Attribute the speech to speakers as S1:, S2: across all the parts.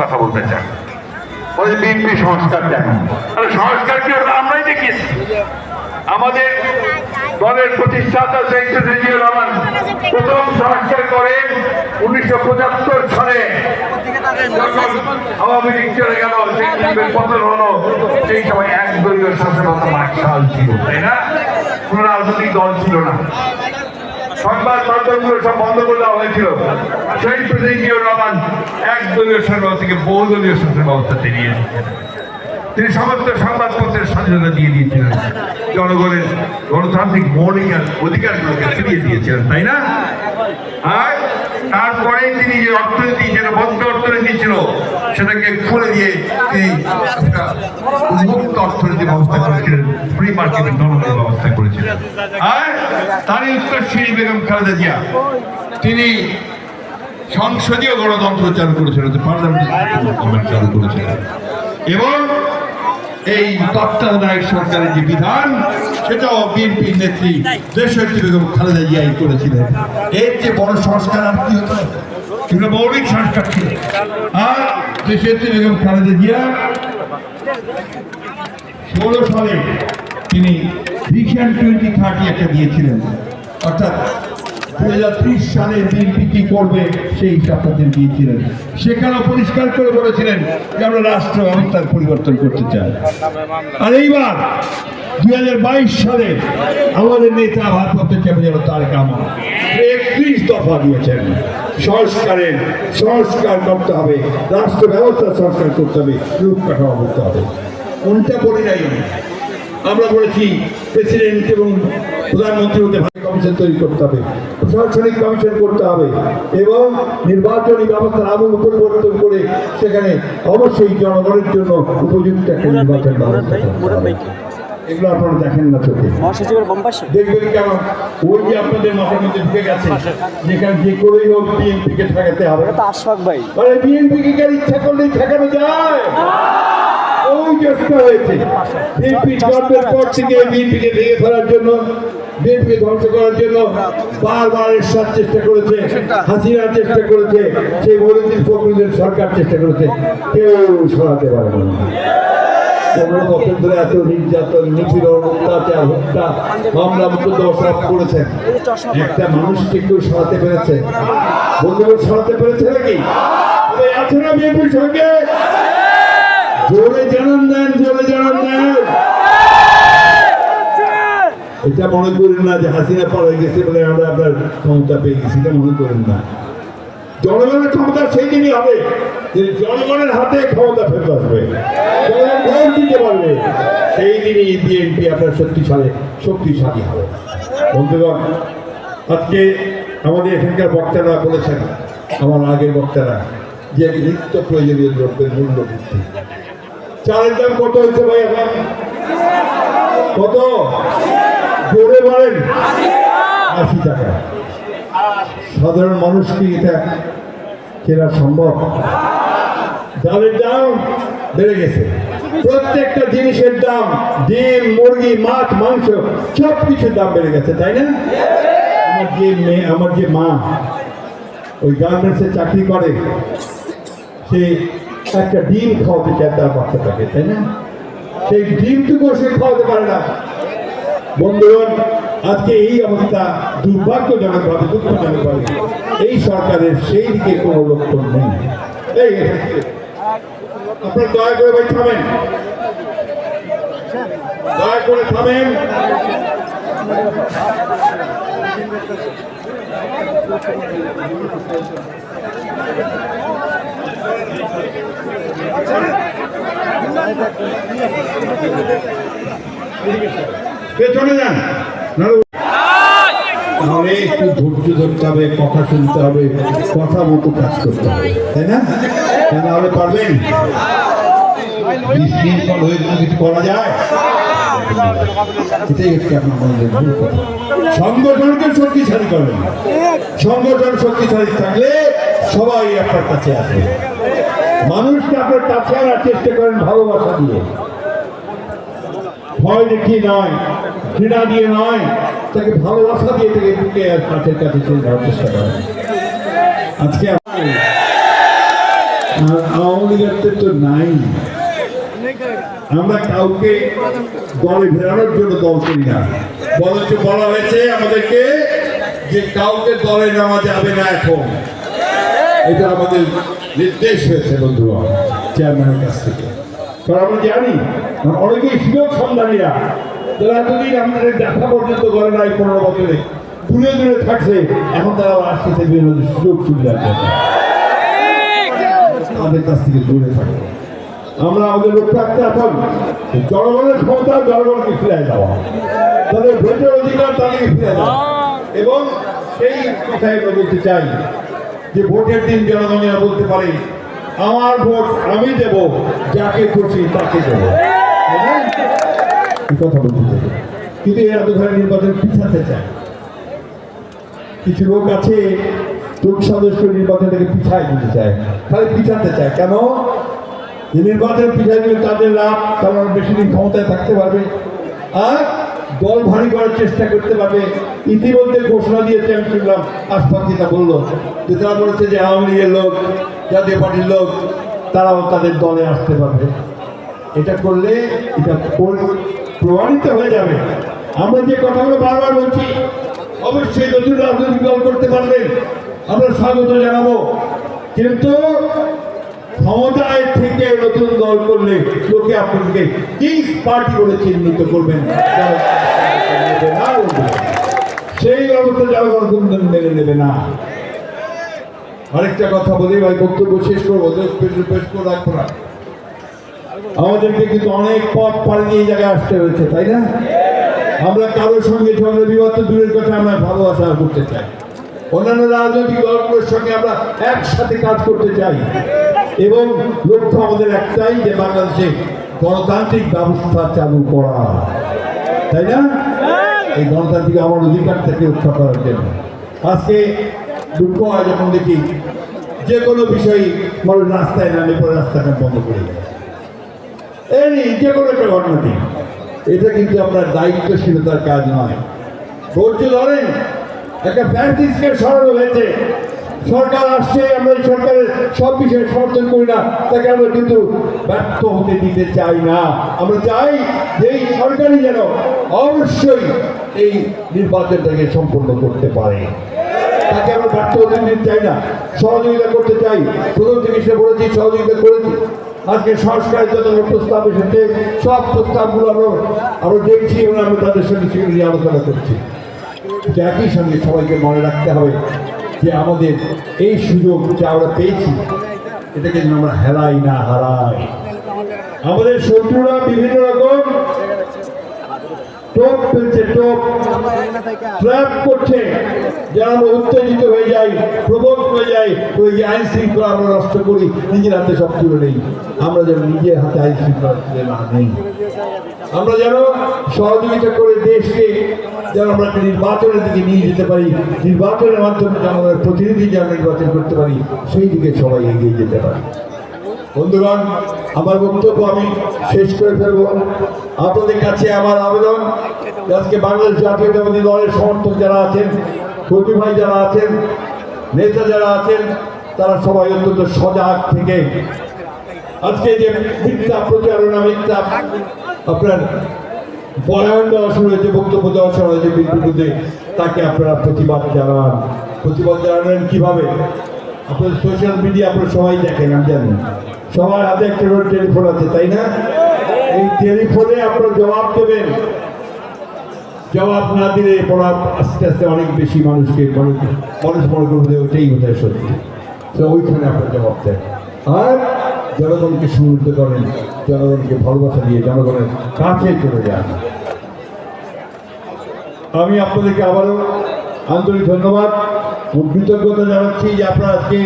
S1: কথা বলতে চান
S2: ওই বিএনপি সংস্কার
S1: তাহলে সংস্কার কি আমরাই দেখিয়েছি। আমাদের দলের প্রতিষ্ঠাতা শেখ মুজিবুর রহমান প্রথম সংস্কার করেন উনিশশো পঁচাত্তর সালে আওয়ামী লীগ চলে গেল শেখ পতন হলো। সেই সময় এক দলীয় শাসনতা মার্শাল ছিল তাই না? কোন রাজনৈতিক দল ছিল না। সংবাদ মাধ্যমগুলো সব বন্ধ করে দেওয়া হয়েছিল। সেই জিয়াউর রহমান এক দলীয় সরকার থেকে বহুদলীয় শাসন ব্যবস্থা এসেছেন তিনি সমস্ত সংবাদপত্রের স্বাধীনতা দিয়ে দিয়েছিলেন। জনগণের গণতান্ত্রিক মৌলিক অধিকারগুলোকে ফিরিয়ে দিয়েছিলেন, তাই না? আর তারপরে তিনি যে অর্থনীতি, যেটা বন্ধ অর্থনীতি ছিল, সেটাকে খুলে দিয়ে তিনি একটা অর্থনীতি ব্যবস্থা করেছিলেন ফ্রি মার্কেটের ব্যবস্থা করেছিলেন। আর তারই উত্তর শ্রী বেগম খালেদা জিয়া, তিনি সংসদীয় গণতন্ত্র চালু করেছিলেন পার্লামেন্ট চালু করেছিলেন। এবং এই তত্ত্বাবধায়ক সরকারের যে বিধান, সেটাও বিএনপির নেত্রী বেগম খালেদা জিয়াই করেছিলেন। এর যে বড় সংস্কার আর কি হতো এগুলো মৌলিক সংস্কার ছিল। আর দেশত্রী বেগম খালেদা জিয়া ষোলো সালে তিনি ভিশন টোয়েন্টি থার্টি একটা দিয়েছিলেন। অর্থাৎ দু হাজার ত্রিশ সালে বিএনপি কি করবে, সেই হিসাবটা তিনি দিয়েছিলেন। সেখানেও পরিষ্কার করে বলেছিলেন যে আমরা রাষ্ট্র ব্যবস্থার পরিবর্তন করতে চাই। আর এইবার দুই হাজার বাইশ সালে আমাদের নেতা ভারপ্রাপ্ত চ্যাম্পিয়ন তারেক রহমান একত্রিশ দফা দিয়েছেন। সংস্কারের, সংস্কার করতে হবে, রাষ্ট্র ব্যবস্থা সংস্কার করতে হবে রূপকাঠামো করতে হবে। কোনটা বলি নাই আমরা বলেছি, প্রেসিডেন্ট এবং প্রধানমন্ত্রীর মধ্যে ভালো কমিশন তৈরি করতে হবে। প্রশাসনিক কমিশন করতে হবে এবং নির্বাচনী ব্যবস্থার আমূল পরিবর্তন করে সেখানে অবশ্যই জনগণের জন্য উপযুক্ত একটা নির্বাচন ব্যবস্থা এগুলো আপনারা দেখেন না চোখে।
S2: দেখবেন কেমন? ওই যে আপনাদের মাথার মধ্যে ঢুকে গেছে যেখানে যে করেই হোক বিএনপিকে ঠেকাতে হবে।
S3: আশফাক ভাই।
S2: আরে বিএনপি কি কার ইচ্ছা করলেই ঠেকানো যায়? ওই চেষ্টা হয়েছে। বিএনপি জন্মের পর থেকে বিএনপিকে ভেঙে ফেলার জন্য বিএনপি ধ্বংস করার জন্য বারবার এরশাদ চেষ্টা করেছে, হাসিনা চেষ্টা করেছে, সেই মরিদিন ফখরুলের সরকার চেষ্টা করেছে। কেউ সরাতে পারে না। মানুষকে কেউ সরাতে পেরেছে? সরাতে পেরেছে নাকি? আছে না জোরে জানান দেন, জোরে জানান দেন। এটা মনে করেন না যে হাসিনা পাড়ে গেছে বলে আমরা আপনার ক্ষমতা পেয়ে গেছি, এটা মনে করেন না। জনগণের ক্ষমতা সেই দিনই হবে যে জনগণের হাতে ক্ষমতা ফেরত আসবে। জনগণ দিতে পারবে। সেই দিনই বিএনপি আপনার শক্তিশালী শক্তিশালী হবে। বন্ধুগণ, আজকে আমাদের এখানকার বক্তারা বলেছেন, আমার আগের বক্তারা, যে নিত্য প্রয়োজনীয় দ্রব্যের মূল্য বৃদ্ধি। চালের দাম কত হয়েছে ভাই এখন? কত? জোরে বলেন। আশি টাকা। সাধারণ মানুষ কি এটা কেনা সম্ভব? ডালের দাম বেড়ে গেছে। প্রত্যেকটা জিনিসের দাম, ডিম, মুরগি, মাছ, মাংস সব কিছুর দাম বেড়ে গেছে, তাই না? আমার যে মেয়ে, আমার যে মা, ওই গার্মেন্টসে চাকরি করে, সে একটা ডিম খাওয়াতে চায় তার বাচ্চাটাকে, তাই না? সেই ডিমটুকু সে খাওয়াতে পারে না। বন্ধুগণ, আজকে এই অবস্থা দুর্ভাগ্যজনকভাবে দুঃখজনকভাবে এই সরকারের সেই দিকে কোনো লক্ষণ নেই। এই, আপনারা দয়া করে ভাই থামেন। দয়া করে থামেন। পেছনে যান। তাহলে একটু ধৈর্য ধরতে হবে, কথা শুনতে হবে, কথা মতো কাজ করতে হবে, তাই না? তা পারবেন? করা যায়, এটাই আপনার সংগঠনকে শক্তিশালী করবেন সংগঠন শক্তিশালী থাকলে সবাই আপনার কাছে আসবে। মানুষকে আপনার কাছে আনার চেষ্টা করেন ভালোবাসা দিয়ে। ভয় দেখিয়ে নয়, ঘৃণা দিয়ে নয়, তাকে ভালোবাসা দিয়ে তাকে আর কাছের কাছে চলে যাওয়ার চেষ্টা করেন আজকে আওয়ামী লীগের তো নাই। আমরা কাউকে দলে ফেরানোর জন্য দল করি না। বরঞ্চ বলা হয়েছে আমাদেরকে যে কাউকে দলে নেওয়া যাবে না এখন। এটা আমাদের নির্দেশ হয়েছে বন্ধুরা, চেয়ারম্যানের কাছ থেকে। কারণ আমরা জানি অনেকেই সুযোগ সন্ধানীরা যারা এতদিন আমাদের দেখা পর্যন্ত করে নাই পনেরো বছরে, দূরে দূরে থাকছে, এখন তারা আসতে বিভিন্ন সুযোগ সুবিধা আমাদের কাছ থেকে দূরে থাকে। আমরা আমাদের লক্ষ্য থাকতে এখন জনগণের ক্ষমতা জনগণকে ফিরে দেওয়া। তাদের ভোটের অধিকার তাদেরকে ফিরে দেওয়া। এবং সেই আমরা বলতে চাই যে ভোটের দিন জনগণেরা বলতে পারে আমার ভোট আমি দেব, যাকে খুশি তাকে দেব। কথা বলতে কিন্তু এরা তো ধরে নির্বাচন পিছাতে চায়। কিছু লোক আছে, লোক সদস্য নির্বাচন থেকে পিছাই দিতে চায়। খালি পিছাতে চায়। কেন? যে নির্বাচন পিছাই দিলে তাদের লাভ কারণ বেশি দিন ক্ষমতায় থাকতে পারবে। আর দল ভারী করার চেষ্টা করতে পারবে। ইতিমধ্যে ঘোষণা দিয়েছে আমি শুনলাম আশপাখিটা বলল, যে তারা বলেছে যে আওয়ামী লীগের লোক, জাতীয় পার্টির লোক, তারাও তাদের দলে আসতে পারবে। এটা করলে এটা প্রমাণিত হয়ে যাবে। আমরা যে কথাগুলো বারবার বলছি, অবশ্যই নতুন রাজনৈতিক দল করতে পারবেন। আমরা স্বাগত জানাব। কিন্তু ক্ষমতায় থেকে নতুন দল করলে লোকে আপনাকে কিংস পার্টি বলে চিহ্নিত করবেন। সেই ব্যবস্থা জনগণ কোনদিন মেনে নেবে না। আরেকটা কথা বলি, ভাই, বক্তব্য শেষ করব। বেশ করে রাখব না। আমাদেরকে কিন্তু অনেক পথ পাড়ি এই জায়গায় আসতে হয়েছে, তাই না? আমরা কারোর সঙ্গে ঝগড়া বিবাদ দূরের কথা, আমরা ভালোবাসা করতে চাই। অন্যান্য রাজনৈতিক দলগুলোর সঙ্গে আমরা একসাথে কাজ করতে চাই। এবং লক্ষ্য আমাদের একটাই যে বাংলাদেশে গণতান্ত্রিক ব্যবস্থা চালু করা। তাই না? এই গণতান্ত্রিক আমার অধিকার থেকে রক্ষা করার জন্য। আজকে দুঃখ হয় যখন দেখি যে কোনো বিষয় মানুষ রাস্তায় নামে পরে রাস্তাটা বন্ধ করে দেয়। এই যে কোনো একটা ঘটনাটি। এটা কিন্তু আপনার দায়িত্বশীলতার কাজ নয়। ধৈর্য ধরেন একটা ফ্যান্সিসকে সরানো হয়েছে। সরকার আসছে, আমরা সরকারের সব বিষয়ে সমর্থন করি না, তাকে আমরা কিন্তু ব্যর্থ হতে দিতে চাই না। আমরা চাই যে এই সরকারই যেন অবশ্যই এই নির্বাচনটাকে সম্পন্ন করতে পারে। তাকে আমরা ব্যর্থ হতে দিতে চাই না। সহযোগিতা করতে চাই। প্রথম থেকে সে বলেছি, সহযোগিতা করেছি। আজকে সংস্কারের যত প্রস্তাব এসেছে, সব প্রস্তাবগুলো আমরা আমরা দেখছি এবং আমরা তাদের সঙ্গে সেগুলো নিয়ে আলোচনা করছি। একই সঙ্গে সবাইকে মনে রাখতে হবে। যে আমাদের এই সুযোগ যে আমরা পেয়েছি, এটাকে যেন আমরা হেলাই না হারাই। আমাদের শত্রুরা বিভিন্ন রকম টোপ ফেলছে টোপ। ট্র্যাপ করছে যেন আমরা উত্তেজিত হয়ে যাই প্রবোধ হয়ে যাই ওই যে আইন শৃঙ্খলা আমরা নষ্ট করি, নিজের হাতে সব তুলে নেই। আমরা যেন নিজের হাতে আইন শৃঙ্খলা তুলে না নেই। আমরা যেন সহযোগিতা করে দেশকে যেন আমরা নির্বাচনের দিকে নিয়ে যেতে পারি, নির্বাচনের মাধ্যমে যেন প্রতিনিধি যেন নির্বাচন করতে পারি, সেই দিকে সবাই এগিয়ে যেতে পারি। বন্ধুগণ, আমার বক্তব্য আমি শেষ করে ফেলব। আপনাদের কাছে আমার আবেদন। আজকে বাংলাদেশ জাতীয়তাবাদী দলের সমর্থক যারা আছেন, কর্মী ভাই যারা আছেন, নেতা যারা আছেন, তারা সবাই অত্যন্ত সজাগ থেকে। আজকে যে মিথ্যা প্রচারণা, মিথ্যা আপনার বয়ান দেওয়া শুরু হয়েছে, বক্তব্য দেওয়া শুরু হয়েছে বিদ্যুৎ তাকে আপনারা প্রতিবাদ জানান। প্রতিবাদ জানাবেন কীভাবে? আপনার সোশ্যাল মিডিয়া আপনারা সবাই দেখেন, আমি জানি। সবার হাতে একটা করে টেলিফোন আছে, তাই না? এই টেলিফোনে আপনারা জবাব দেবেন। জবাব না দিলে পড়া আস্তে আস্তে অনেক বেশি মানুষকে মানুষ মনে করবে যে ওইটাই বোধহয় সত্যি। তো ওইখানে আপনার জবাব দেন। আর জনগণকে সমৃদ্ধ করেন, জনগণকে ভালোবাসা দিয়ে জনগণের কাছে চলে যান। আমি আপনাদেরকে আবারও আন্তরিক ধন্যবাদ কৃতজ্ঞতা জানাচ্ছি যে আপনারা আজকে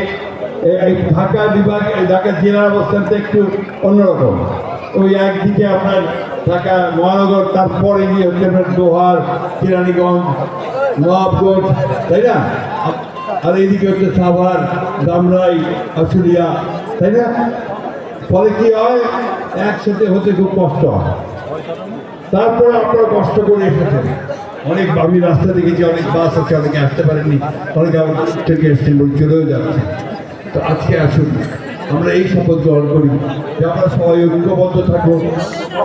S2: ঢাকা বিভাগ, এই ঢাকা জেলার অবস্থানটা একটু অন্যরকম। ওই একদিকে আপনার ঢাকা মহানগর, তারপরে গিয়ে হচ্ছে আপনার দোহার, কেরানীগঞ্জ, নবাবগঞ্জ, তাই না? আর- এইদিকে হচ্ছে সাভার, দামরাই, আশুলিয়া, তাই না? ফলে কি হয়? একসাথে হতে খুব কষ্ট হয়। তারপরে আপনারা কষ্ট করে এসেছেন। অনেক আমি রাস্তা দেখেছি, অনেক বাস আছে, অনেকে আসতে পারেননি। অনেকে আবার ট্রেনে এসছেন চলেও যাচ্ছে। তো আজকে আসুন, আমরা এই শপথ গ্রহণ করি। যে আমরা সবাই ঐক্যবদ্ধ থাকব,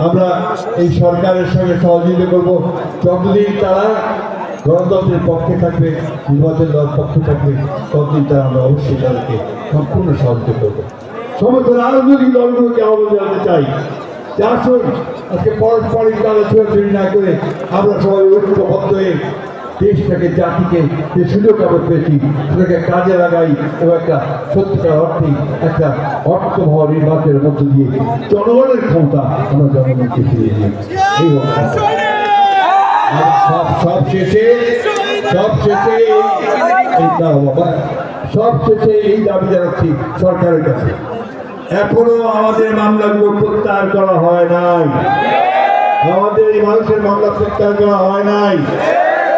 S2: আমরা এই সরকারের সঙ্গে সহযোগিতা করব। যতদিন তারা গণতন্ত্রের পক্ষে থাকবে, নির্বাচন দেওয়ার পক্ষে থাকবে, ততদিন তারা আমরা অবশ্যই তাদেরকে সম্পূর্ণ সহযোগিতা করব। সমস্ত রাজনৈতিক দলগুলোকে আহ্বান জানাতে চাই যে আসুন, আজকে পারস্পরিক কালে ছোড়াছুড়ি না করে আমরা সবাই ঐক্যবদ্ধ হয়ে দেশটাকে, জাতিকে যে সুযোগ আমরা পেয়েছি, সেটাকে কাজে লাগাই এবং একটা সত্যিকার অর্থে একটা অর্থবহ নির্বাচনের মধ্য দিয়ে জনগণের ক্ষমতা আমরা জনগণকে ফিরিয়ে এই সব সব শেষে সব শেষে সব শেষে এই দাবি জানাচ্ছি সরকারের কাছে। এখনও আমাদের মামলাগুলো প্রত্যাহার করা হয় নাই। আমাদের এই মানুষের মামলা প্রত্যাহার করা হয় নাই।